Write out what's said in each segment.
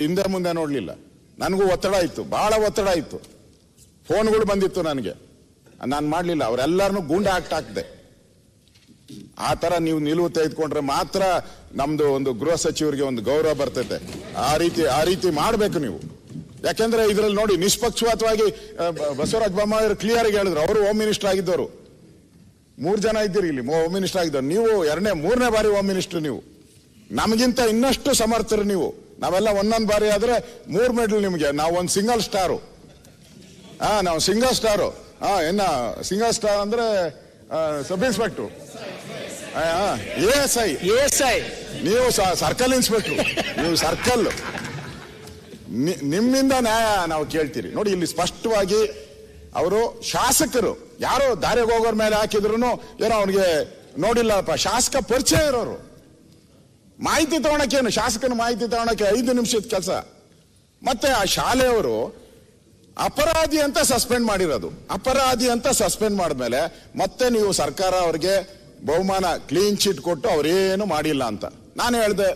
ಹಿಂದೆ ಮುಂದೆ ನೋಡಲಿಲ್ಲ. ನನಗೂ ಒತ್ತಡ ಇತ್ತು ಬಹಳ ಒತ್ತಡ ಇತ್ತು. ಫೋನ್ಗಳು ಬಂದಿತ್ತು ನನಗೆ. ನಾನು ಮಾಡಲಿಲ್ಲ ಅವರೆಲ್ಲರನ್ನೂ ಗುಂಡೆ ಆಕ್ಟ್ ಹಾಕಿದೆ. ಆ ತರ ನೀವು ನಿಲುವು ತೆಗೆದುಕೊಂಡ್ರೆ ಮಾತ್ರ ನಮ್ದು ಒಂದು ಗೃಹ ಸಚಿವರಿಗೆ ಒಂದು ಗೌರವ ಬರ್ತೈತೆ. ಆ ರೀತಿ ಆ ರೀತಿ ಮಾಡಬೇಕು ನೀವು. ಯಾಕೆಂದ್ರೆ ಇದ್ರಲ್ಲಿ ನೋಡಿ ನಿಷ್ಪಕ್ಷಪಾತವಾಗಿ ಬಸವರಾಜ ಬೊಮ್ಮಾಯಿ ಕ್ಲಿಯರ್ ಆಗಿ ಹೇಳಿದ್ರು. ಅವರು ಹೋಮ್ ಮಿನಿಸ್ಟರ್ ಆಗಿದ್ದವರು. ಮೂರು ಜನ ಇದ್ದೀರಿ ಇಲ್ಲಿ ಹೋಮ್ ಮಿನಿಸ್ಟರ್ ಆಗಿದ್ದವ್ರು. ನೀವು ಎರಡನೇ, ಮೂರನೇ ಬಾರಿ ಹೋಮ್ ಮಿನಿಸ್ಟರ್ ನೀವು. ನಮಗಿಂತ ಇನ್ನಷ್ಟು ಸಮರ್ಥರು ನೀವು. ನಾವೆಲ್ಲ ಒಂದೊಂದು ಬಾರಿ ಆದ್ರೆ ಮೂರು ಮೆಡಲ್ ನಿಮಗೆ. ನಾವು ಒಂದು ಸಿಂಗಲ್ ಸ್ಟಾರು. ಹಾ ನಾವು ಸಿಂಗಲ್ ಸ್ಟಾರು. ಹಾ ಎನ್ನ ಸಿಂಗಲ್ ಸ್ಟಾರ್ ಅಂದ್ರೆ sub inspector S I. S I. ನೀವು ಸರ್ಕಲ್ ಇನ್ಸ್ಪೆಕ್ಟ್ರು ನೀವು ಸರ್ಕಲ್. ನಿಮ್ಮಿಂದ ನ್ಯಾಯ ನಾವು ಕೇಳ್ತೀರಿ. ನೋಡಿ ಇಲ್ಲಿ ಸ್ಪಷ್ಟವಾಗಿ ಅವರು ಶಾಸಕರು. ಯಾರೋ ದಾರಿಗೆ ಹೋಗೋರ್ ಮೇಲೆ ಹಾಕಿದ್ರು ಏನೋ ಅವನಿಗೆ ನೋಡಿಲ್ಲಪ್ಪ ಶಾಸಕ ಪರಿಚಯ ಇರೋರು. ಮಾಹಿತಿ ತಗೊಳಕ್ಕೇನು ಶಾಸಕನ ಮಾಹಿತಿ ತಗೊಳಕ್ಕೆ ಐದು ನಿಮಿಷದ ಕೆಲಸ. ಮತ್ತೆ ಆ ಶಾಲೆಯವರು ಅಪರಾಧಿ ಅಂತ ಸಸ್ಪೆಂಡ್ ಮಾಡಿರೋದು. ಅಪರಾಧಿ ಅಂತ ಸಸ್ಪೆಂಡ್ ಮಾಡಿದ್ಮೇಲೆ ಮತ್ತೆ ನೀವು ಸರ್ಕಾರ ಅವ್ರಿಗೆ ಬಹುಮಾನ ಕ್ಲೀನ್ ಚೀಟ್ ಕೊಟ್ಟು ಅವರೇನು ಮಾಡಿಲ್ಲ ಅಂತ. ನಾನು ಹೇಳ್ದೆ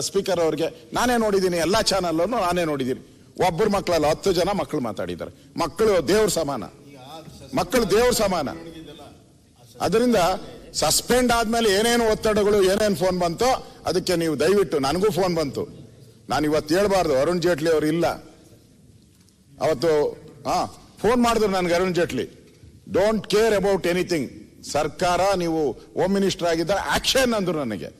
ಸ್ಪೀಕರ್ ಅವ್ರಿಗೆ, ನಾನೇ ನೋಡಿದ್ದೀನಿ, ಎಲ್ಲ ಚಾನಲ್ ನಾನೇ ನೋಡಿದ್ದೀನಿ. ಒಬ್ಬರು ಮಕ್ಕಳಲ್ಲ, ಹತ್ತು ಜನ ಮಕ್ಕಳು ಮಾತಾಡಿದ್ದಾರೆ. ಮಕ್ಕಳು ದೇವ್ರ ಸಮಾನ. ಮಕ್ಕಳು ದೇವ್ರ ಸಮಾನ. ಅದರಿಂದ ಸಸ್ಪೆಂಡ್ ಆದ್ಮೇಲೆ ಏನೇನು ಒತ್ತಡಗಳು, ಏನೇನು ಫೋನ್ ಬಂತೋ ಅದಕ್ಕೆ ನೀವು ದಯವಿಟ್ಟು ನನಗೂ ಫೋನ್ ಬಂತು. ನಾನು ಇವತ್ತು ಹೇಳ್ಬಾರ್ದು, ಅರುಣ್ ಜೇಟ್ಲಿ ಅವರು ಇಲ್ಲ. ಅವತ್ತು, ಹಾ ಫೋನ್ ಮಾಡಿದ್ರು ನನಗೆ Arun Jaitley. Don't care about anything ಸರ್ಕಾರ, ನೀವು ಹೋಮ್ ಮಿನಿಸ್ಟರ್ ಆಗಿದ್ದ ಆಕ್ಷನ್ ಅಂದ್ರು ನನಗೆ.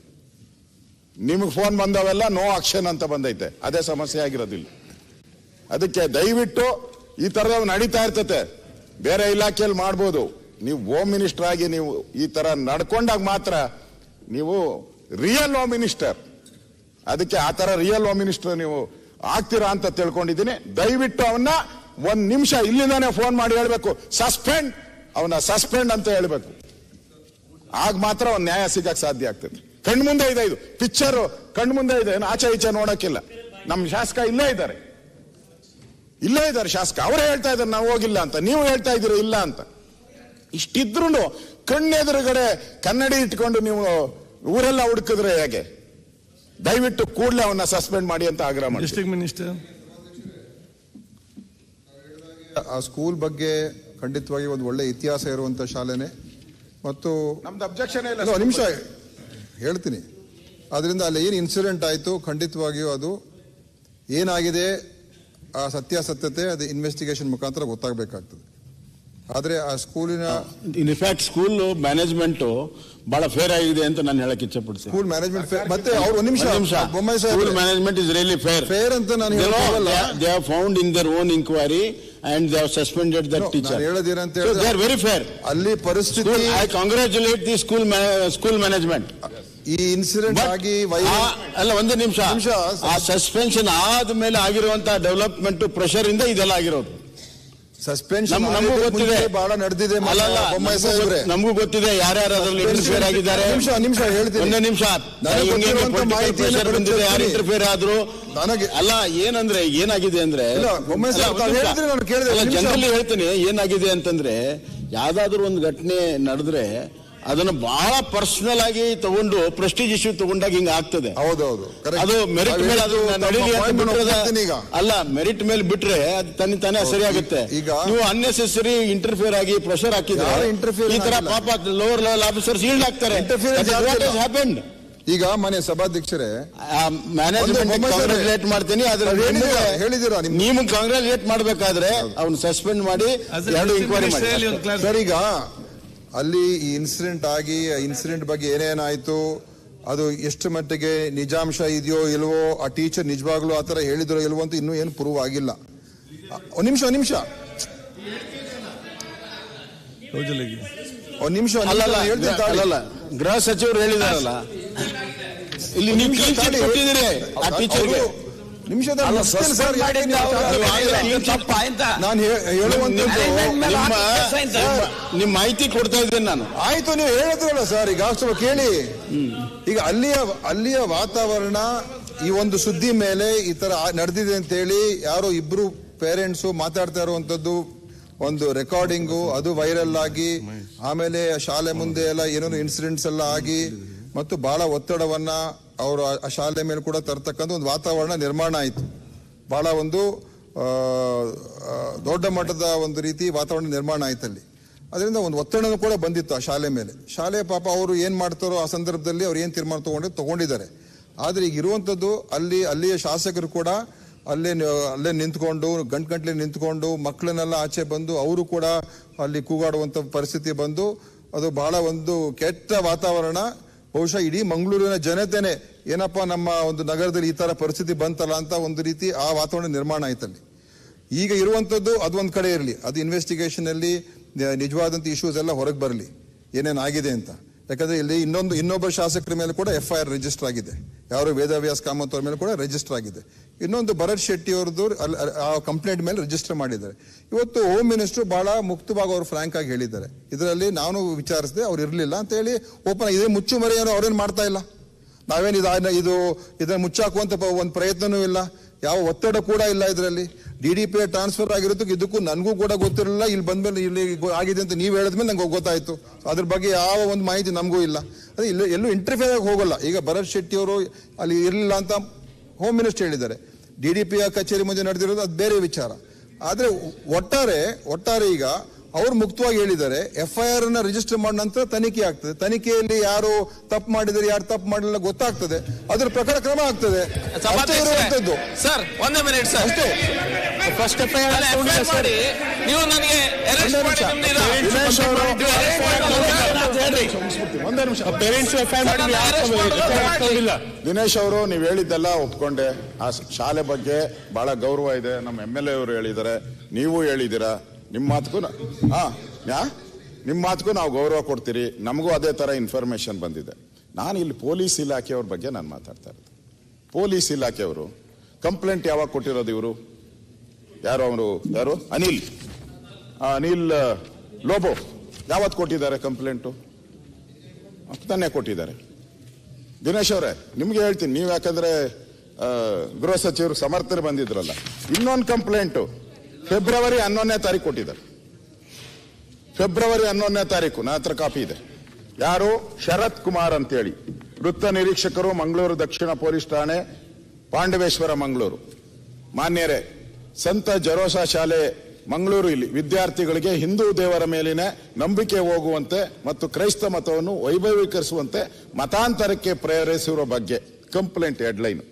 ನಿಮಗೆ ಫೋನ್ ಬಂದವೆಲ್ಲ ನೋ ಆಕ್ಷನ್ ಅಂತ ಬಂದೈತೆ. ಅದೇ ಸಮಸ್ಯೆ ಆಗಿರೋದಿಲ್ಲ. ಅದಕ್ಕೆ ದಯವಿಟ್ಟು ಈ ತರದವ್ ನಡೀತಾ ಇರ್ತತೆ. ಬೇರೆ ಇಲಾಖೆಯಲ್ಲಿ ಮಾಡ್ಬೋದು. ನೀವು ಹೋಮ್ ಮಿನಿಸ್ಟರ್ ಆಗಿ ನೀವು ಈ ತರ ನಡ್ಕೊಂಡಾಗ ಮಾತ್ರ ನೀವು ರಿಯಲ್ ಹೋಮ್ ಮಿನಿಸ್ಟರ್ ಅದಕ್ಕೆ ಆ ತರ ರಿಯಲ್ ಹೋಮ್ ಮಿನಿಸ್ಟರ್ ನೀವು ಆಗ್ತೀರಾ ಅಂತ ತಿಳ್ಕೊಂಡಿದ್ದೀನಿ. ದಯವಿಟ್ಟು ಅವನ್ನ ಒಂದ್ ನಿಮಿಷ ಇಲ್ಲಿಂದಾನೆ ಫೋನ್ ಮಾಡಿ ಹೇಳಬೇಕು. ಸಸ್ಪೆಂಡ್ ಅವನ ಸಸ್ಪೆಂಡ್ ಅಂತ ಹೇಳ್ಬೇಕು. ಆಗ ಮಾತ್ರ ಒಂದು ನ್ಯಾಯ ಸಿಗಕ್ ಸಾಧ್ಯ ಆಗ್ತದೆ. ಕಣ್ಮುಂದೆ ಇದೆ ಇದು. ಪಿಕ್ಚರ್ ಕಣ್ಮುಂದೆ ಇದೆ. ಏನು ಆಚೆ ಈಚೆ ನೋಡಕ್ಕಿಲ್ಲ. ನಮ್ ಶಾಸಕ ಇಲ್ಲೇ ಇದ್ದಾರೆ. ಇಲ್ಲೇ ಇದ್ದಾರೆ ಶಾಸಕ. ಅವರೇ ಹೇಳ್ತಾ ಇದ್ದಾರೆ, ನಾವು ಹೋಗಿಲ್ಲ ಅಂತ. ನೀವು ಹೇಳ್ತಾ ಇದ್ದೀರಿ ಇಲ್ಲ ಅಂತ. ಇಷ್ಟಿದ್ರು ಕಣ್ಣೆದುರುಗಡೆ ಕನ್ನಡಿ ಇಟ್ಕೊಂಡು ನೀವು ಊರೆಲ್ಲ ಹುಡುಕಿದ್ರೆ ಹೇಗೆ? ದಯವಿಟ್ಟು ಕೂಡಲೇ ಅವನ್ನ ಸಸ್ಪೆಂಡ್ ಮಾಡಿ ಅಂತ ಆಗ್ರಹ ಮಾಡಿ ಡಿಸ್ಟ್ರಿಕ್ಟ್ ಮಿನಿಸ್ಟರ್? ಆ ಸ್ಕೂಲ್ ಬಗ್ಗೆ ಖಂಡಿತವಾಗಿ ಒಂದು ಒಳ್ಳೆ ಇತಿಹಾಸ ಇರುವಂತ ಶಾಲೆನೆ. ಮತ್ತು ನಮ್ದು ಅಬ್ಜೆಕ್ಷನ್ ಇಲ್ಲ ನಿಮಿಷ. ಹೇಳ್ತೀನಿ. ಅದರಿಂದ ಅಲ್ಲಿ ಏನು ಇನ್ಸಿಡೆಂಟ್ ಆಯಿತು ಖಂಡಿತವಾಗಿಯೂ ಅದು ಏನಾಗಿದೆ ಆ ಸತ್ಯಾಸತ್ಯತೆ ಅದು ಇನ್ವೆಸ್ಟಿಗೇಷನ್ ಮುಖಾಂತರ ಗೊತ್ತಾಗಬೇಕಾಗ್ತದೆ. ಆದರೆ ಆ ಸ್ಕೂಲಿನ ಇನ್ ಫ್ಯಾಕ್ಟ್ ಸ್ಕೂಲ್ ಮ್ಯಾನೇಜ್ಮೆಂಟ್ ಬಹಳ ಫೇರ್ ಆಗಿದೆ ಅಂತ ನಾನು ಹೇಳಕ್ ಇಚ್ಛೆ ಪಡ್ತೀನಿ ಸ್ಕೂಲ್ ಮ್ಯಾನೇಜ್ಮೆಂಟ್ ಮತ್ತೆ ಅವ್ರು ಒಂದು ನಿಮಿಷ ಬೊಮ್ಮಾಯಿ ಸ್ಕೂಲ್ ಸಾಹೇಬ್ರೆ, management is really fair fair ಅಂತ ನಾನು ಹೇಳೋಲ್ಲ they have found in their own inquiry and they have suspended that teacher ನಾನು ಹೇಳಿದ್ರೆ ದೇ ಹೇಳಿದ್ರೆ ಆರ್ ವೆರಿ ಫೇರ್ ಅಲ್ಲಿ ಪರಿಸ್ಥಿತಿ I congratulate the school school management ಈ ಇನ್ಸಿಡೆಂಟ್ ಆಗಿ ಅಲ್ಲ ಒಂದು ನಿಮಿಷ. ನಿಮಿಷ, ಆ ಸಸ್ಪೆನ್ಷನ್ ಆದ್ಮೇಲೆ ಆಗಿರುವಂತಹ ಡೆವಲಪ್ಮೆಂಟ್ ಪ್ರೆಷರ್ ಇಂದ ಇದೆಲ್ಲ ಆಗಿರೋದು. ಸಸ್ಪೆನ್ಷನ್ ನಮ್- ನಮಗೂ ಗೊತ್ತಿದೆ. ಬಹಳ ನಡೆದಿದೆ ನಮಗೂ ಗೊತ್ತಿದೆ ಯಾರ್ಯಾರು ಅದರಲ್ಲಿ ಇಂಟರ್ಫಿಯರ್ ಆಗಿದ್ದಾರೆ. ನಿಮಿಷ ನಿಮಿಷ ಹೇಳ್ತೀನಿ. ಒಂದು ನಿಮಿಷ. ಮಾಹಿತಿ ಬಂದಿದೆ ಯಾರು ಕೊಡ್ತೀನಿ. ಇಂಟರ್ಫಿಯರ್ ಆದ್ರು? ನನಗೆ- ಅಲ್ಲ ಏನಂದ್ರೆ ಏನಾಗಿದೆ ಅಂದ್ರೆ ಜನರಲ್ಲಿ ಹೇಳ್ತೀನಿ ಏನಾಗಿದೆ ಅಂತಂದ್ರೆ ಯಾವ್ದಾದ್ರು ಒಂದು ಘಟನೆ ನಡೆದ್ರೆ ಅದನ್ನ ಬಹಳ ಪರ್ಸನಲ್ ಆಗಿ ತಗೊಂಡು ಪ್ರೆಸ್ಟೀಜ್ ಇಶ್ಯೂ ತಗೊಂಡಾಗ ಹಿಂಗ ಆಗ್ತದೆ. ಹೌದೌದು. ಅದು ಮೆರಿಟ್ ಮೇಲೆ ಅದು ಈಗ. ಅಲ್ಲ ಮೆರಿಟ್ ಮೇಲೆ ಬಿಟ್ರೆ ಅದು ತನ್ನ ತಾನೇ ಸರಿ ಆಗುತ್ತೆ ಈಗ- ನೀವು ಅನ್ನೆಸೆಸರಿ ಇಂಟರ್ಫಿಯರ್ ಆಗಿ ಪ್ರೆಷರ್ ಹಾಕಿದ್ರೆ ಇಂಟರ್ಫಿಯರ್ ಈ ತರ. ಪಾಪ ಲೋವರ್ ಲೆವೆಲ್ ಆಫೀಸರ್ಸ್ ಈಲ್ಡ್ ಆಗ್ತಾರೆ. ಹ್ಯಾಪೆಂಡ್ ಈಗ ಮನೆ ಸಭಾಧ್ಯಕ್ಷರೇ ಮ್ಯಾನೇಜ್ಮೆಂಟ್ ಮಾಡ್ತೀನಿ ಆದ್ರೆ ನೀವು ಕಾಂಗ್ರಾಚುಲೇಟ್ ಮಾಡಬೇಕಾದ್ರೆ ಅವ್ನು ಸಸ್ಪೆಂಡ್ ಮಾಡಿ ಎರಡು ಇನ್ಕ್ವೈರಿ ಮಾಡಿ. ಸರ್ ಈಗ ಅಲ್ಲಿ ಈ ಇನ್ಸಿಡೆಂಟ್ ಆಗಿ ಇನ್ಸಿಡೆಂಟ್ ಬಗ್ಗೆ ಏನೇನಾಯ್ತು ಅದು ಎಷ್ಟು ಮಟ್ಟಿಗೆ ನಿಜಾಂಶ ಇದೆಯೋ ಇಲ್ವೋ ಆ ಟೀಚರ್ ನಿಜವಾಗ್ಲೂ ಆ ತರ ಹೇಳಿದ್ರೋ ಇಲ್ವೋ ಅಂತ ಇನ್ನೂ ಏನು ಪ್ರೂವ್ ಆಗಿಲ್ಲ. ಒಂದ್ ನಿಮಿಷ. ಒಂದ್ ನಿಮಿಷ ಒಂದ್ ನಿಮಿಷ ಗೃಹ ಸಚಿವರು ಹೇಳಿದಾರಲ್ಲ. ಇಲ್ಲಿ ನೀವು ಕೊಟ್ಟಿದ್ದೀರಿ. ಆ ಟೀಚರ್ಗೆ ಅಂತ ನಾನು ಹೇಳುವಂತದ್ದು ನಿಮ್ಮ ಮಾಹಿತಿ ಕೊಡ್ತಾ ಇದ್ದೇನೆ ನಾನು. ಆಯ್ತು ನೀವು ಹೇಳಿದ್ರಲ್ಲ ಸರ್ ಈಗ ಸ್ವಲ್ಪ ಕೇಳಿ. ಈಗ ಅಲ್ಲಿಯ ಅಲ್ಲಿಯ ವಾತಾವರಣ ಈ ಒಂದು ಸುದ್ದಿ ಮೇಲೆ ಈ ತರ ನಡೆದಿದೆ ಅಂತ ಹೇಳಿ ಯಾರೋ ಇಬ್ರು ಪೇರೆಂಟ್ಸು ಮಾತಾಡ್ತಾ ಇರುವಂತದ್ದು ಒಂದು ರೆಕಾರ್ಡಿಂಗು ಅದು ವೈರಲ್ ಆಗಿ ಆಮೇಲೆ ಶಾಲೆ ಮುಂದೆ ಎಲ್ಲ ಏನೇನು ಇನ್ಸಿಡೆಂಟ್ಸ್ ಎಲ್ಲ ಆಗಿ ಮತ್ತು ಬಹಳ ಒತ್ತಡವನ್ನ ಅವರು ಆ ಶಾಲೆ ಮೇಲೆ ಕೂಡ ತರ್ತಕ್ಕಂಥ ಒಂದು ವಾತಾವರಣ ನಿರ್ಮಾಣ ಆಯಿತು. ಬಹಳ ಒಂದು ದೊಡ್ಡ ಮಟ್ಟದ ಒಂದು ರೀತಿ ವಾತಾವರಣ ನಿರ್ಮಾಣ ಆಯ್ತಲ್ಲಿ ಅದರಿಂದ ಒಂದು ಒತ್ತಡನೂ ಕೂಡ ಬಂದಿತ್ತು ಆ ಶಾಲೆ ಮೇಲೆ. ಶಾಲೆ ಪಾಪ ಅವರು ಏನು ಮಾಡ್ತಾರೋ ಆ ಸಂದರ್ಭದಲ್ಲಿ ಅವ್ರು ಏನು ತೀರ್ಮಾನ ತಗೊಂಡು ತಗೊಂಡಿದ್ದಾರೆ. ಆದರೆ ಈಗ ಇರುವಂಥದ್ದು ಅಲ್ಲಿ, ಅಲ್ಲಿಯ ಶಾಸಕರು ಕೂಡ ಅಲ್ಲೇ ಅಲ್ಲೇ ನಿಂತ್ಕೊಂಡು ಗಂಟು ಗಂಟ್ಲೆ ನಿಂತ್ಕೊಂಡು ಮಕ್ಕಳನ್ನೆಲ್ಲ ಆಚೆ ಬಂದು ಅವರು ಕೂಡ ಅಲ್ಲಿ ಕೂಗಾಡುವಂಥ ಪರಿಸ್ಥಿತಿ ಬಂದು ಅದು ಬಹಳ ಒಂದು ಕೆಟ್ಟ ವಾತಾವರಣ ಬಹುಶಃ ಇಡೀ ಮಂಗಳೂರಿನ ಜನತೆನೆ ಏನಪ್ಪ ನಮ್ಮ ಒಂದು ನಗರದಲ್ಲಿ ಈ ತರ ಪರಿಸ್ಥಿತಿ ಬಂತಲ್ಲ ಅಂತ ಒಂದು ರೀತಿ ಆ ವಾತಾವರಣ ನಿರ್ಮಾಣ ಆಯ್ತಲ್ಲಿ. ಈಗ ಇರುವಂಥದ್ದು ಅದು ಒಂದು ಕಡೆ ಇರಲಿ. ಅದು ಇನ್ವೆಸ್ಟಿಗೇಷನಲ್ಲಿ ನಿಜವಾದಂಥ ಇಶ್ಯೂಸ್ ಎಲ್ಲ ಹೊರಗೆ ಬರಲಿ. ಏನೇನು ಆಗಿದೆ ಅಂತ. ಯಾಕಂದ್ರೆ ಇಲ್ಲಿ ಇನ್ನೊಂದು, ಇನ್ನೊಬ್ಬ ಶಾಸಕರ ಮೇಲೆ ಕೂಡ ಎಫ್ ಐ ಆರ್ ರಿಜಿಸ್ಟರ್ ಆಗಿದೆ. ಯಾರು ವೇದವ್ಯಾಸ್ ಕಾಮತ್ ಅವ್ರ ಮೇಲೆ ಕೂಡ ರಿಜಿಸ್ಟರ್ ಆಗಿದೆ. ಇನ್ನೊಂದು ಭರತ್ ಶೆಟ್ಟಿ ಅವ್ರದ್ದು ಆ ಕಂಪ್ಲೇಂಟ್ ಮೇಲೆ ರಿಜಿಸ್ಟರ್ ಮಾಡಿದ್ದಾರೆ. ಇವತ್ತು ಹೋಮ್ ಮಿನಿಸ್ಟರ್ ಬಹಳ ಮುಕ್ತವಾಗಿ ಅವರು ಫ್ರಾಂಕ್ ಆಗಿ ಹೇಳಿದ್ದಾರೆ. ಇದರಲ್ಲಿ ನಾನು ವಿಚಾರಿಸಿದೆ, ಅವ್ರು ಇರಲಿಲ್ಲ ಅಂತ ಹೇಳಿ ಓಪನ್ ಇದೇ ಮುಚ್ಚುಮರೆ ಏನೋ ಅವ್ರೇನು ಮಾಡ್ತಾ ಇಲ್ಲ? ನಾವೇನು ಇದು ಇದು, ಇದನ್ನ ಮುಚ್ಚಾಕುವಂತ ಒಂದು ಪ್ರಯತ್ನವೂ ಇಲ್ಲ. ಯಾವ ಒತ್ತಡ ಕೂಡ ಇಲ್ಲ ಇದರಲ್ಲಿ. ಡಿ ಡಿ ಪಿ ಟ್ರಾನ್ಸ್ಫರ್ ಆಗಿರೋದಕ್ಕೆ ಇದಕ್ಕೂ ನನಗೂ ಕೂಡ ಗೊತ್ತಿರಲಿಲ್ಲ. ಇಲ್ಲಿ ಬಂದ ಮೇಲೆ ಇಲ್ಲಿ ಆಗಿದೆ ಅಂತ ನೀವು ಹೇಳಿದ್ಮೇಲೆ ನಂಗೆ ಗೊತ್ತಾಯಿತು. ಅದ್ರ ಬಗ್ಗೆ ಯಾವ ಒಂದು ಮಾಹಿತಿ ನಮಗೂ ಇಲ್ಲ. ಅದೇ ಇಲ್ಲಿ ಎಲ್ಲೂ ಇಂಟರ್ಫಿಯರ್ ಆಗಿ ಹೋಗಲ್ಲ. ಈಗ ಭರತ್ ಶೆಟ್ಟಿ ಅವರು ಅಲ್ಲಿ ಇರಲಿಲ್ಲ ಅಂತ ಹೋಮ್ ಮಿನಿಸ್ಟರ್ ಹೇಳಿದ್ದಾರೆ. ಡಿ ಡಿ ಪಿ ಕಚೇರಿ ಮುಂದೆ ನಡೆದಿರೋದು ಅದು ಬೇರೆ ವಿಚಾರ. ಆದರೆ ಒಟ್ಟಾರೆ ಒಟ್ಟಾರೆ ಈಗ ಅವ್ರು ಮುಕ್ತವಾಗಿ ಹೇಳಿದ್ದಾರೆ. ಎಫ್ ಐ ಆರ್ ಅನ್ನ ರಿಜಿಸ್ಟರ್ ಮಾಡಿದ ನಂತರ ತನಿಖೆ ಆಗ್ತದೆ. ತನಿಖೆಯಲ್ಲಿ ಯಾರು ತಪ್ಪು ಮಾಡಿದರೆ ಯಾರು ತಪ್ಪು ಮಾಡಿಲ್ಲ ಗೊತ್ತಾಗ್ತದೆ. ಅದ್ರ ಪ್ರಕಾರ ಕ್ರಮ ಆಗ್ತದೆ. ಸರ್ ಒಂದೇ minute sir. First F I ಮಾಡಿ ನೀವು ನನಗೆ. ಒಂದೇ ನಿಮಿಷ. ಪೇರೆಂಟ್ಸ್ ಎಫ್ ಐ ಮಾಡಿ ದಿನೇಶ್ ಅವರು ನೀವು ಹೇಳಿದ್ದೆಲ್ಲ ಒಪ್ಕೊಂಡೆ. ಆ ಶಾಲೆ ಬಗ್ಗೆ ಬಹಳ ಗೌರವ ಇದೆ. ನಮ್ಮ ಎಂ ಎಲ್ ಎ ಅವರು ಹೇಳಿದ್ದಾರೆ. ನೀವು ಹೇಳಿದ್ದೀರಾ? ನಿಮ್ಮ ಮಾತಕ್ಕೂ ಹಾಂ, ಯಾ? ನಿಮ್ಮ ಮಾತಕ್ಕೂ ನಾವು ಗೌರವ ಕೊಡ್ತೀರಿ. ನಮಗೂ ಅದೇ ಥರ ಇನ್ಫಾರ್ಮೇಷನ್ ಬಂದಿದೆ. ನಾನು ಇಲ್ಲಿ ಪೊಲೀಸ್ ಇಲಾಖೆಯವ್ರ ಬಗ್ಗೆ ನಾನು ಮಾತಾಡ್ತಾ ಇರೋದು. ಪೊಲೀಸ್ ಇಲಾಖೆಯವರು ಕಂಪ್ಲೇಂಟ್ ಯಾವಾಗ ಕೊಟ್ಟಿರೋದು ಇವರು? ಯಾರು ಅವರು? ಯಾರು? ಅನಿಲ್. ಅನಿಲ್ ಲೋಬೋ. ಯಾವತ್ತು ಕೊಟ್ಟಿದ್ದಾರೆ ಕಂಪ್ಲೇಂಟು ತಾನೇ ಕೊಟ್ಟಿದ್ದಾರೆ. ದಿನೇಶ್ ಅವರೇ, ನಿಮಗೆ ಹೇಳ್ತೀನಿ. ನೀವು ಯಾಕಂದ್ರೆ ಗೃಹ ಸಚಿವರು ಸಮರ್ಥರು ಬಂದಿದ್ರಲ್ಲ. ಇನ್ನೊಂದು ಕಂಪ್ಲೇಂಟು ಫೆಬ್ರವರಿ ಹನ್ನೊಂದನೇ ತಾರೀಕು ಕೊಟ್ಟಿದ್ದಾರೆ. ಫೆಬ್ರವರಿ ಹನ್ನೊಂದನೇ ತಾರೀಕು ನನ್ನ ಹತ್ರ ಕಾಪಿ ಇದೆ. ಯಾರು? ಶರತ್ ಕುಮಾರ್ ಅಂತೇಳಿ. ವೃತ್ತ ನಿರೀಕ್ಷಕರು ಮಂಗಳೂರು ದಕ್ಷಿಣ ಪೊಲೀಸ್ ಠಾಣೆ, ಪಾಂಡವೇಶ್ವರ ಮಂಗಳೂರು. ಮಾನ್ಯರೇ, ಸಂತ ಜರೋಸಾ ಶಾಲೆ ಮಂಗಳೂರು ಇಲ್ಲಿ. ವಿದ್ಯಾರ್ಥಿಗಳಿಗೆ ಹಿಂದೂ ದೇವರ ಮೇಲಿನ ನಂಬಿಕೆ ಹೋಗುವಂತೆ ಮತ್ತು ಕ್ರೈಸ್ತ ಮತವನ್ನು ವೈಭವೀಕರಿಸುವಂತೆ ಮತಾಂತರಕ್ಕೆ ಪ್ರೇರೇಸಿರುವ ಬಗ್ಗೆ ಕಂಪ್ಲೇಂಟ್ ಹೆಡ್ಲೈನ್.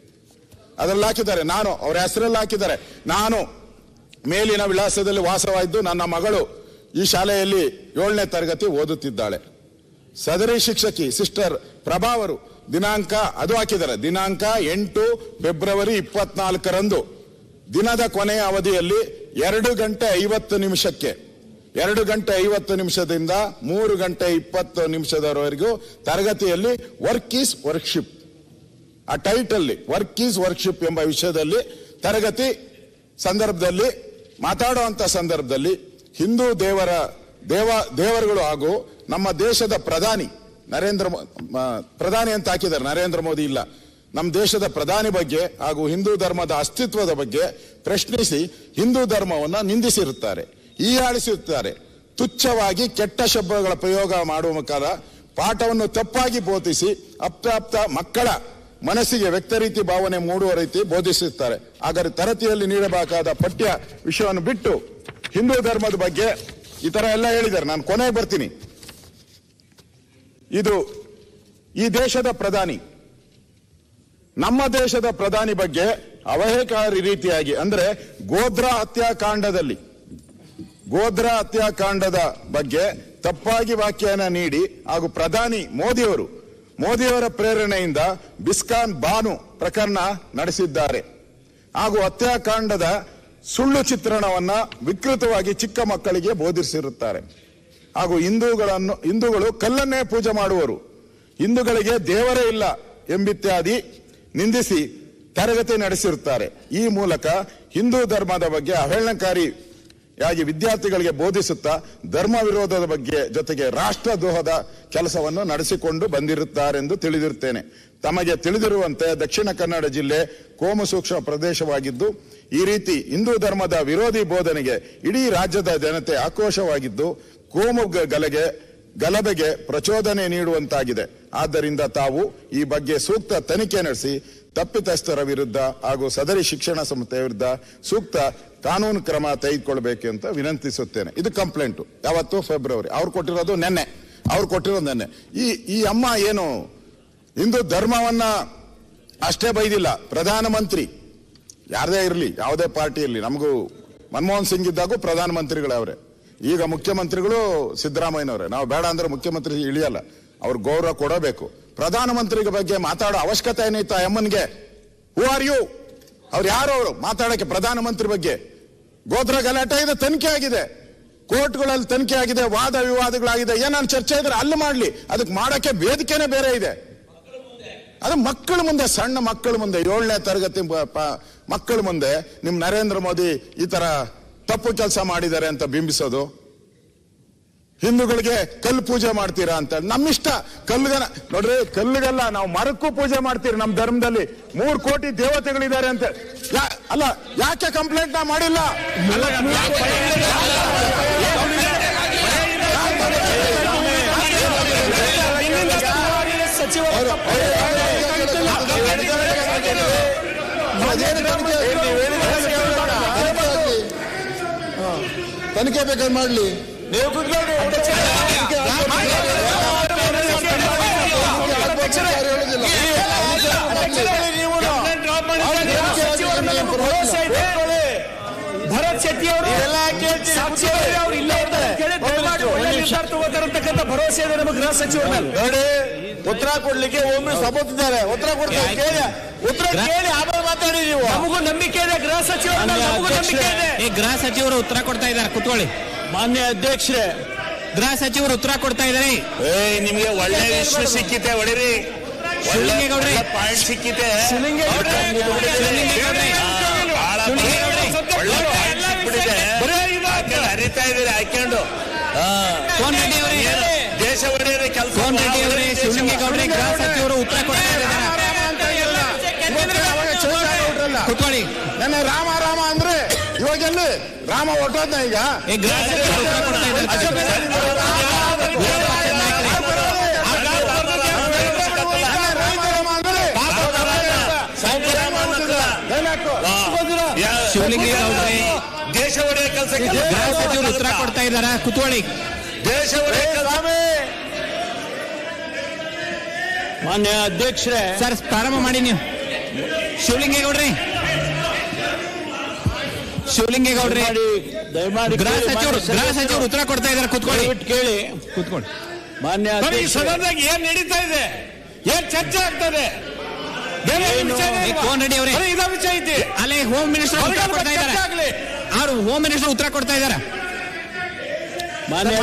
ಅದರಲ್ಲಿ ಹಾಕಿದ್ದಾರೆ. ನಾನು, ಅವ್ರ ಹೆಸರಲ್ಲಿ ಹಾಕಿದ್ದಾರೆ. ನಾನು ಮೇಲಿನ ವಿಳಾಸದಲ್ಲಿ ವಾಸವಾಗಿದ್ದು ನನ್ನ ಮಗಳು ಈ ಶಾಲೆಯಲ್ಲಿ ಏಳನೇ ತರಗತಿ ಓದುತ್ತಿದ್ದಾಳೆ. ಸದರಿ ಶಿಕ್ಷಕಿ ಸಿಸ್ಟರ್ ಪ್ರಭಾವರು ದಿನಾಂಕ ಅದು ಹಾಕಿದ್ದಾರೆ. ದಿನಾಂಕ ಎಂಟು ಫೆಬ್ರವರಿ ಇಪ್ಪತ್ನಾಲ್ಕರಂದು. ದಿನದ ಕೊನೆಯ ಅವಧಿಯಲ್ಲಿ ಎರಡು ಗಂಟೆ ಐವತ್ತು ನಿಮಿಷಕ್ಕೆ. ಎರಡು ಗಂಟೆ ಐವತ್ತು ನಿಮಿಷದಿಂದ ಮೂರು ಗಂಟೆ ಇಪ್ಪತ್ತು ನಿಮಿಷದವರೆಗೂ ತರಗತಿಯಲ್ಲಿ ವರ್ಕ್ ಈಸ್ ವರ್ಕ್ಶಿಪ್. ಆ ಟೈಟಲ್ ವರ್ಕ್ ಈಸ್ ವರ್ಕ್ಶಿಪ್ ಎಂಬ ವಿಷಯದಲ್ಲಿ ತರಗತಿ ಸಂದರ್ಭದಲ್ಲಿ ಮಾತಾಡುವಂತ ಸಂದರ್ಭದಲ್ಲಿ ಹಿಂದೂ ದೇವರ, ದೇವ, ದೇವರುಗಳು ಹಾಗೂ ನಮ್ಮ ದೇಶದ ಪ್ರಧಾನಿ ನರೇಂದ್ರ ಪ್ರಧಾನಿ ಅಂತ ಹಾಕಿದ್ದಾರೆ, ನರೇಂದ್ರ ಮೋದಿ ಇಲ್ಲ. ನಮ್ಮ ದೇಶದ ಪ್ರಧಾನಿ ಬಗ್ಗೆ ಹಾಗೂ ಹಿಂದೂ ಧರ್ಮದ ಅಸ್ತಿತ್ವದ ಬಗ್ಗೆ ಪ್ರಶ್ನಿಸಿ ಹಿಂದೂ ಧರ್ಮವನ್ನು ನಿಂದಿಸಿರುತ್ತಾರೆ, ಹೀಯಾಳಿಸಿರುತ್ತಾರೆ. ತುಚ್ಛವಾಗಿ ಕೆಟ್ಟ ಶಬ್ದಗಳ ಪ್ರಯೋಗ ಮಾಡುವ ಮುಖಾಂತರ ಪಾಠವನ್ನು ತಪ್ಪಾಗಿ ಬೋಧಿಸಿ ಅಪ್ರಾಪ್ತ ಮಕ್ಕಳ ಮನಸ್ಸಿಗೆ ವ್ಯಕ್ತ ರೀತಿ, ಭಾವನೆ ಮೂಡುವ ರೀತಿ ಬೋಧಿಸುತ್ತಾರೆ. ಆದರೆ ತರತಿಯಲ್ಲಿ ನೀಡಬೇಕಾದ ಪಠ್ಯ ವಿಷಯವನ್ನು ಬಿಟ್ಟು ಹಿಂದೂ ಧರ್ಮದ ಬಗ್ಗೆ ಈ ತರ ಎಲ್ಲ ಹೇಳಿದ್ದಾರೆ. ನಾನು ಕೊನೆಗೆ ಬರ್ತೀನಿ. ಇದು ಈ ದೇಶದ ಪ್ರಧಾನಿ. ನಮ್ಮ ದೇಶದ ಪ್ರಧಾನಿ ಬಗ್ಗೆ ಅವಹೇಕಾರಿ ರೀತಿಯಾಗಿ, ಅಂದ್ರೆ ಗೋಧ್ರಾ ಹತ್ಯಾಕಾಂಡದಲ್ಲಿ, ಗೋಧ್ರಾ ಹತ್ಯಾಕಾಂಡದ ಬಗ್ಗೆ ತಪ್ಪಾಗಿ ವ್ಯಾಖ್ಯಾನ ನೀಡಿ, ಹಾಗೂ ಪ್ರಧಾನಿ ಮೋದಿಯವರು ಮೋದಿಯವರ ಪ್ರೇರಣೆಯಿಂದ ಬಿಸ್ಕಾನ್ ಬಾನು ಪ್ರಕರಣ ನಡೆಸಿದ್ದಾರೆ. ಹಾಗೂ ಹತ್ಯಾಕಾಂಡದ ಸುಳ್ಳು ಚಿತ್ರಣವನ್ನ ವಿಕೃತವಾಗಿ ಚಿಕ್ಕ ಮಕ್ಕಳಿಗೆ ಬೋಧಿಸಿರುತ್ತಾರೆ. ಹಾಗೂ ಹಿಂದೂಗಳನ್ನು, ಹಿಂದೂಗಳು ಕಲ್ಲನ್ನೇ ಪೂಜೆ ಮಾಡುವರು. ಹಿಂದೂಗಳಿಗೆ ದೇವರೇ ಇಲ್ಲ ಎಂಬಿತ್ಯಾದಿ ನಿಂದಿಸಿ ತರಗತಿ ನಡೆಸಿರುತ್ತಾರೆ. ಈ ಮೂಲಕ ಹಿಂದೂ ಧರ್ಮದ ಬಗ್ಗೆ ಅವಹೇಳನಕಾರಿಯಾಗಿ ವಿದ್ಯಾರ್ಥಿಗಳಿಗೆ ಬೋಧಿಸುತ್ತಾ ಧರ್ಮ ವಿರೋಧದ ಬಗ್ಗೆ ಜೊತೆಗೆ ರಾಷ್ಟ್ರದ್ರೋಹದ ಕೆಲಸವನ್ನು ನಡೆಸಿಕೊಂಡು ಬಂದಿರುತ್ತಾರೆಂದು ತಿಳಿದಿರುತ್ತೇನೆ. ತಮಗೆ ತಿಳಿದಿರುವಂತೆ ದಕ್ಷಿಣ ಕನ್ನಡ ಜಿಲ್ಲೆ ಕೋಮು ಸೂಕ್ಷ್ಮ ಪ್ರದೇಶವಾಗಿದ್ದು, ಈ ರೀತಿ ಹಿಂದೂ ಧರ್ಮದ ವಿರೋಧಿ ಬೋಧನೆಗೆ ಇಡೀ ರಾಜ್ಯದ ಜನತೆ ಆಕ್ರೋಶವಾಗಿದ್ದು, ಕೋಮು ಗಲಗೆ, ಗಲಭೆಗೆ ಪ್ರಚೋದನೆ ನೀಡುವಂತಾಗಿದೆ. ಆದ್ದರಿಂದ ತಾವು ಈ ಬಗ್ಗೆ ಸೂಕ್ತ ತನಿಖೆ ನಡೆಸಿ ತಪ್ಪಿತಸ್ಥರ ವಿರುದ್ಧ ಹಾಗೂ ಸದರಿ ಶಿಕ್ಷಣ ಸಂಸ್ಥೆ ವಿರುದ್ಧ ಸೂಕ್ತ ಕಾನೂನು ಕ್ರಮ ತೆಗೆದುಕೊಳ್ಬೇಕು ಅಂತ ವಿನಂತಿಸುತ್ತೇನೆ. ಇದು ಕಂಪ್ಲೇಂಟು. ಯಾವತ್ತು ಫೆಬ್ರವರಿ. ಅವ್ರು ಕೊಟ್ಟಿರೋದು ನೆನ್ನೆ. ಅವ್ರು ಕೊಟ್ಟಿರೋದು ನೆನ್ನೆ. ಈ ಈ ಅಮ್ಮ ಏನು ಹಿಂದೂ ಧರ್ಮವನ್ನ ಅಷ್ಟೇ ಬೈದಿಲ್ಲ. ಪ್ರಧಾನಮಂತ್ರಿ. ಯಾರದೇ ಇರಲಿ, ಯಾವುದೇ ಪಾರ್ಟಿ ಇರಲಿ ನಮಗೂ ಮನಮೋಹನ್ ಸಿಂಗ್ ಇದ್ದಾಗೂ ಪ್ರಧಾನಮಂತ್ರಿಗಳವರೇ ಈಗ ಮುಖ್ಯಮಂತ್ರಿಗಳು ಸಿದ್ದರಾಮಯ್ಯನವರೇ. ನಾವು ಬೇಡ ಅಂದ್ರೆ ಮುಖ್ಯಮಂತ್ರಿ ಇಳಿಯಲ್ಲ. ಅವ್ರಿಗೆ ಗೌರವ ಕೊಡಬೇಕು. ಪ್ರಧಾನಮಂತ್ರಿಗಳ ಬಗ್ಗೆ ಮಾತಾಡೋ ಅವಶ್ಯಕತೆ ಏನಿತ್ತು ಆ ಅಮ್ಮನ್ಗೆ? ಹೂ ಆರ್ ಯು ಅವ್ರು ಯಾರು ಅವರು? ಮಾತಾಡಕ್ಕೆ ಪ್ರಧಾನಮಂತ್ರಿ ಬಗ್ಗೆ. ಗೋತ್ರ ಗಲಾಟೆ ಇದೆ ತನಿಖೆ ಆಗಿದೆ. ಕೋರ್ಟ್ಗಳಲ್ಲಿ ತನಿಖೆ ಆಗಿದೆ, ವಾದ ವಿವಾದಗಳಾಗಿದೆ. ಏನಾದ್ರು ಚರ್ಚೆ ಇದ್ರೆ ಅಲ್ಲಿ ಮಾಡ್ಲಿ. ಅದಕ್ಕೆ ಮಾಡಕ್ಕೆ ವೇದಿಕೆನೇ ಬೇರೆ ಇದೆ. ಅದು ಮಕ್ಕಳ ಮುಂದೆ, ಸಣ್ಣ ಮಕ್ಕಳ ಮುಂದೆ, ಏಳನೇ ತರಗತಿ ಮಕ್ಕಳ ಮುಂದೆ ನಿಮ್ಮ ನರೇಂದ್ರ ಮೋದಿ ಈ ತರ ತಪ್ಪು ಕೆಲಸ ಮಾಡಿದ್ದಾರೆ ಅಂತ ಬಿಂಬಿಸೋದು. ಹಿಂದೂಗಳಿಗೆ ಕಲ್ಲು ಪೂಜೆ ಮಾಡ್ತೀರಾ ಅಂತ. ನಮ್ಮಿಷ್ಟ ಕಲ್ಲುಗನ ನೋಡ್ರಿ ಕಲ್ಲುಗಲ್ಲ ನಾವು ಮರಕ್ಕೂ ಪೂಜೆ ಮಾಡ್ತೀರಿ ನಮ್ಮ ಧರ್ಮದಲ್ಲಿ. ಮೂರ್ ಕೋಟಿ ದೇವತೆಗಳಿದ್ದಾರೆ ಅಂತ. ಅಲ್ಲ ಯಾಕೆ ಕಂಪ್ಲೇಂಟ್ ನಾ ಮಾಡಿಲ್ಲ? ತನಿಖೆ ಬೇಕಾದ್ರೆ ಮಾಡ್ಲಿ. ಭರತ್ ಶೆಟ್ಟಿ ಅವರು ತಗೋತಾರಂತಕ್ಕಂಥ ಭರವಸೆ ಇದೆ ನಮ್ಮ ಗೃಹ ಸಚಿವರ ಮೇಲೆ. ನೋಡಿ ಉತ್ತರ ಕೊಡ್ಲಿಕ್ಕೆ ಒಮ್ಮೆ ಸಬೋತಿದ್ದಾರೆ ಉತ್ತರ ಕೊಡ್ತಾರೆ ಕೇಳಿ. ಉತ್ತರ ಕೇಳಿ ಆಮೇಲೆ ಮಾತಾಡಿ ನೀವು. ನಮಗೂ ನಂಬಿಕೆ ಇದೆ ಗೃಹ ಸಚಿವರ ಮೇಲೆ ನಮಗೂ ನಂಬಿಕೆ ಇದೆ. ಈ ಗೃಹ ಸಚಿವರು ಉತ್ತರ ಕೊಡ್ತಾ ಇದ್ದಾರೆ ಕುತ್ಕೊಳ್ಳಿ. ಮಾನ್ಯ ಅಧ್ಯಕ್ಷರೇ. ಗೃಹ ಸಚಿವರು ಉತ್ತರ ಕೊಡ್ತಾ ಇದ್ದಾರೆ. ಏ ನಿಮ್ಗೆ ಒಳ್ಳೆ ವಿಶ್ವ ಸಿಕ್ಕಿತೆ ಹೊಡಿರಿ ಶಿವಲಿಂಗೇಗೌಡ್ರೆ. ಪಾಯಿಂಟ್ ಸಿಕ್ಕಿತೆ. ಶಿವಲಿಂಗೇಗೌಡ್ರೆ. ಬಹಳ ಒಳ್ಳೆ ಪಾಯಿಂಟ್ ಸಿಕ್ಬಿಟ್ಟಿದೆ. ಹರಿತಾ ಇದ್ದೀರಿ ಹಾಕೊಂಡು ದೇಶ ಒಡೆಯರ ಕೆಲಸ ಕೋನ್ ರೆಡ್ಡಿ ಅವರೇ ಶಿವಲಿಂಗೇಗೌಡ್ರೆ ಗೃಹ ಸಚಿವರು ಉತ್ತರ ಕೊಡ್ತಾ ಇದ್ದಾರೆ. ಕುತ್ಕೊಳ್ಳಿ ನನ್ನ ರಾಮ ರಾಮ ಅಂದ್ರೆ ಇವಾಗೆಲ್ಲ ರಾಮ ಹೊಟ್ಟೋದ್ನ ಈಗ? ಗೃಹ ಸಚಿವರು ಉತ್ತರ ಕೊಡ್ತಾ ಇದ್ದಾರೆ ನನ್ನ ರಾಮ ರಾಮ ಅಂದ್ರೆ ಶಿವಲಿಂಗೇಗೌಡ್ರೆ ದೇಶ ಹೊಡೆಯೋ ಕೆಲಸ ಗೃಹ ಸಚಿವರು ಉತ್ತರ ಕೊಡ್ತಾ ಇದ್ದಾರೆ? ಕುತ್ಕೊಳ್ಳಿ ಮಾನ್ಯ ಅಧ್ಯಕ್ಷರೇ. ಸರ್ ಪ್ರಾರಂಭ ಮಾಡಿ ನೀವು. ಶಿವಲಿಂಗೇಗೌಡ್ರಿ. ಶಿವಲಿಂಗೇಗೌಡ್ರಿ. ದಯಮಾಡಿ ಗೃಹ ಸಚಿವರು ಗೃಹ ಸಚಿವರು ಉತ್ತರ ಕೊಡ್ತಾ ಇದ್ದಾರೆ ಕುತ್ಕೊಳ್ಳಿ. ಕೇಳಿ. ಕುತ್ಕೊಳ್ಳಿ. ಮಾನ್ಯ ಅಧ್ಯಕ್ಷರೇ. ಸದನದಾಗ ಏನ್ ನಡೀತಾ ಇದೆ? ಏನ್ ಚರ್ಚೆ ಆಗ್ತದೆ? ಕೋನ್ ರೆಡ್ಡಿ ಅವರೇ. ಅಲ್ಲೇ ಹೋಮ್ ಮಿನಿಸ್ಟರ್ ಉತ್ತರ ಕೊಡ್ತಾ ಇದ್ದಾರೆ. ಅವರು ಹೋಮ್ ಮಿನಿಸ್ಟರ್ ಉತ್ತರ ಕೊಡ್ತಾ ಇದ್ದಾರೆ.